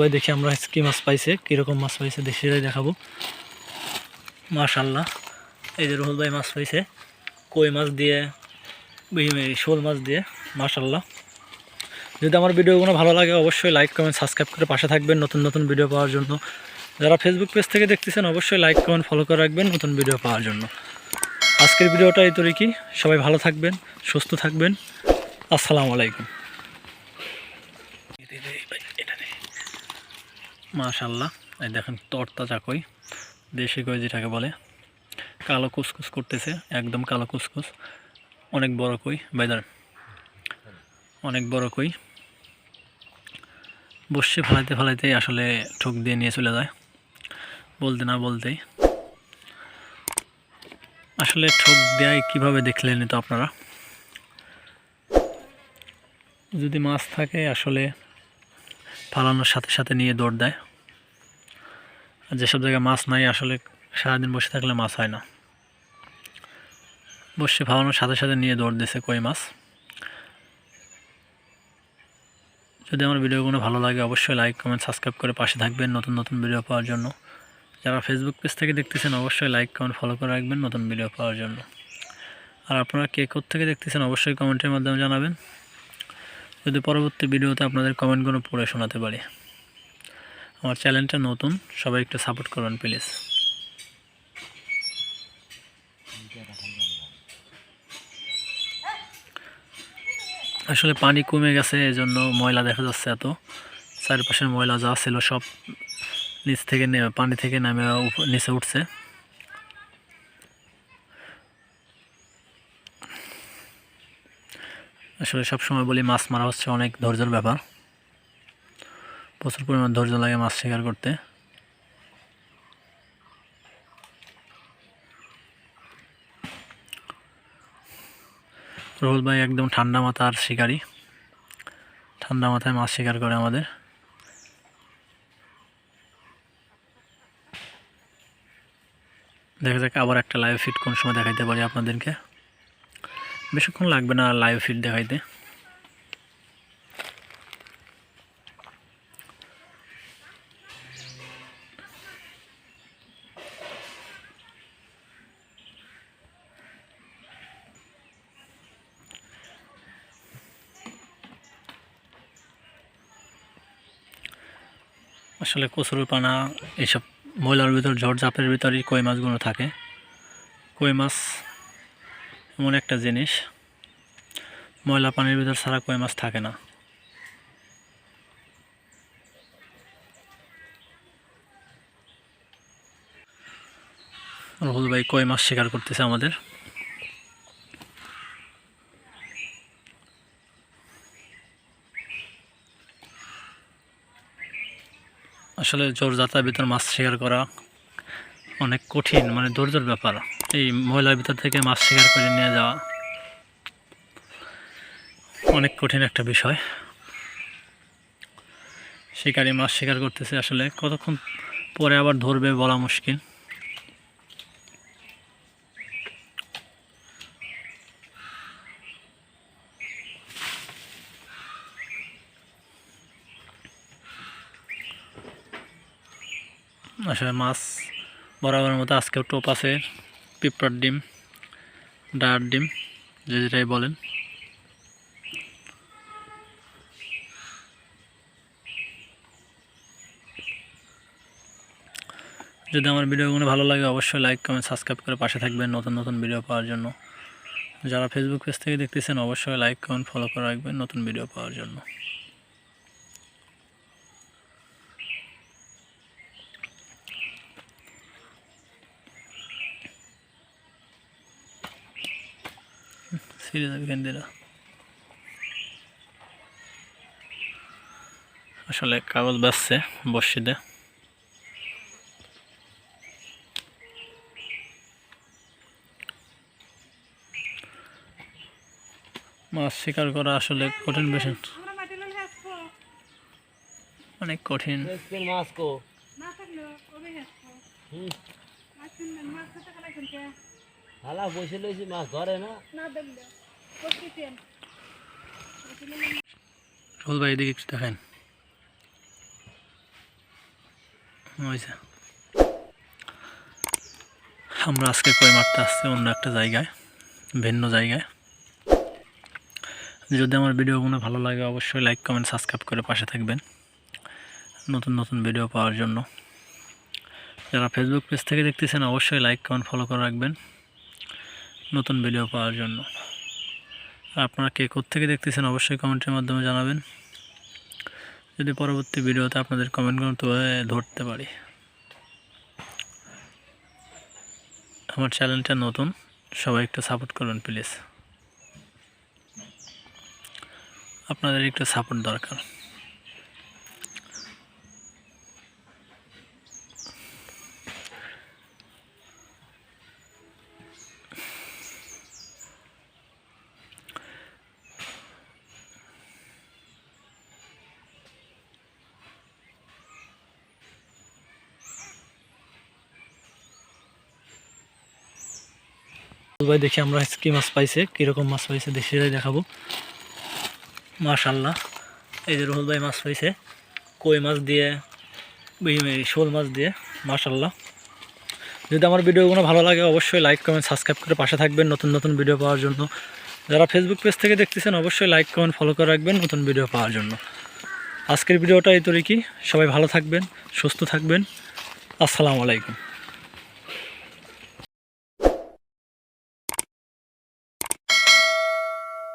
ভাই, দেখি আমরা কি মাছ পাইছে, কীরকম মাছ পাইছে, দেখি দেখাবো। মাশাল্লাহ এই যে রুহুল ভাই মাছ পাইছে, কই মাছ দিয়ে শোল মাছ দিয়ে মাশাল্লাহ যদি আমার ভিডিওগুলো ভালো লাগে, অবশ্যই লাইক কমেন্ট সাবস্ক্রাইব করে পাশে থাকবেন নতুন নতুন ভিডিও পাওয়ার জন্য। যারা ফেসবুক পেজ থেকে দেখতেছেন, অবশ্যই লাইক কমেন্ট ফলো করে রাখবেন নতুন ভিডিও পাওয়ার জন্য। আজকের ভিডিওটা এই তরি কি সবাই ভালো থাকবেন, সুস্থ থাকবেন। আসসালামু আলাইকুম। মাশাল্লাহ এই দেখেন তরতাজা কই। দেশি কই যেটাকে বলে। কালো কুসকুস করতেছে, একদম কালো কুসকুস। অনেক বড় কই। বাইদার অনেক বড় কই। বসে ফেলাইতে ফেলাইতে আসলে ঠোক দিয়ে নিয়ে চলে যায়। বলতে না বলতেই। আসলে ঠোক দেয় কীভাবে দেখলেন তো আপনারা? যদি মাছ থাকে, আসলে ফালানোর সাথে সাথে নিয়ে দৌড় দেয়। যেসব জায়গায় মাছ নাই, আসলে সারাদিন বসে থাকলে মাছ হয় না। বসে ফালানোর সাথে সাথে নিয়ে দৌড় দিছে কই মাছ। যদি আমার ভিডিওগুলো ভালো লাগে, অবশ্যই লাইক কমেন্ট সাবস্ক্রাইব করে পাশে থাকবেন নতুন নতুন ভিডিও পাওয়ার জন্য। যারা ফেসবুক পেজ থেকে দেখতেছেন, অবশ্যই লাইক কমেন্ট ফলো করে রাখবেন নতুন ভিডিও পাওয়ার জন্য। আর আপনারা কে থেকে দেখতেছেন, অবশ্যই কমেন্টের মাধ্যমে জানাবেন। যদি পরবর্তী ভিডিওতে আপনাদের কমেন্টগুলো পড়ে শোনাতে পারি। আমার চ্যানেলটা নতুন, সবাই একটু সাপোর্ট করবেন প্লিজ আসলে পানি কমে গেছে, এজন্য ময়লা দেখা যাচ্ছে এত। চারপাশের ময়লা যা ছিল সব নিচ থেকে নেমে পানি থেকে নেমে নিচে উঠছে। আসলে সব সময় বলি, মাছ মারা হচ্ছে অনেক ধৈর্যের ব্যাপার। প্রচুর পরিমাণ ধৈর্য লাগে মাছ শিকার করতে। রোহুল ভাই একদম ঠান্ডা মাথার শিকারি। ঠান্ডা মাথায় মাছ শিকার করে আমাদের। দেখা যাক আবার একটা লাইভ ফিট কোন সময় দেখাইতে পারি আপনাদেরকে। বেশিক্ষণ লাগবে না লাইভ ফিট দেখাইতে। আসলে কচুর পানা, এইসব ময়লার ভিতর, ঝড় ঝাপের ভিতরেই কই মাছগুলো থাকে। কই মাছ এমন একটা জিনিস, ময়লা পানির ভিতর ছাড়া কই মাছ থাকে না। রহুল ভাই কই মাছ শিকার করতেছে আমাদের? আসলে জোর জোরজাতার ভিতর মাছ শিকার করা অনেক কঠিন মানে ধৈর্যর ব্যাপার। এই ময়লার ভিতর থেকে মাছ শিকার করে নিয়ে যাওয়া অনেক কঠিন একটা বিষয়। শিকারি মাছ শিকার করতেছে আসলে, কতক্ষণ পরে আবার ধরবে বলা মুশকিল। আসলে মাছ বরাবরের মতো আজকেও টোপ আছে, পিঁপড়ার ডিম ডায়ার ডিম, যে যেটাই বলেন। যদি আমার ভিডিওগুলো ভালো লাগে, অবশ্যই লাইক কমেন্ট সাবস্ক্রাইব করে পাশে থাকবেন নতুন নতুন ভিডিও পাওয়ার জন্য। যারা ফেসবুক পেজ থেকে দেখতেছেন, অবশ্যই লাইক কমেন্ট ফলো করে রাখবেন নতুন ভিডিও পাওয়ার জন্য। ছিঁড়ে যাবে কেন্দ্রীরা আসলে কাগজ বাসছে বর্ষিতে। মাছ শিকার করা আসলে কঠিন বেশি অনেক কঠিন। মাছ কো? হালা বসে লইছি মাছ ধরে না। রোল ভাই এদিকে একটু দেখেন। আমরা আজকে কই মারতে আসছি অন্য একটা জায়গায় ভিন্ন জায়গায়। যদি আমার ভিডিওগুলো ভালো লাগে অবশ্যই লাইক কমেন্ট সাবস্ক্রাইব করে পাশে থাকবেন। নতুন নতুন ভিডিও পাওয়ার জন্য। যারা ফেসবুক পেজ থেকে দেখতেছেন অবশ্যই লাইক কমেন্ট ফলো করে রাখবেন। নতুন ভিডিও পাওয়ার জন্য। আপনারা কে থেকে দেখতেছেন অবশ্যই কমেন্টের মাধ্যমে জানাবেন। যদি পরবর্তী ভিডিওতে আপনাদের কমেন্টগুলো তুলে ধরতে পারি। আমার চ্যানেলটা নতুন, সবাই একটু সাপোর্ট করবেন প্লিজ আপনাদের একটু সাপোর্ট দরকার। ভাই, দেখি আমরা কি মাছ পাইছে, কীরকম মাছ পাইছে, দেখি দেখাবো। মাশাল্লাহ এই যে রুহুল ভাই মাছ পাইছে, কই মাছ দিয়ে শোল মাছ দিয়ে মাশাল্লাহ যদি আমার ভিডিওগুলো ভালো লাগে, অবশ্যই লাইক কমেন্ট সাবস্ক্রাইব করে পাশে থাকবেন নতুন নতুন ভিডিও পাওয়ার জন্য। যারা ফেসবুক পেজ থেকে দেখতেছেন, অবশ্যই লাইক কমেন্ট ফলো করে রাখবেন নতুন ভিডিও পাওয়ার জন্য। আজকের ভিডিওটা এই তরিকি সবাই ভালো থাকবেন, সুস্থ থাকবেন। আসসালামু আলাইকুম।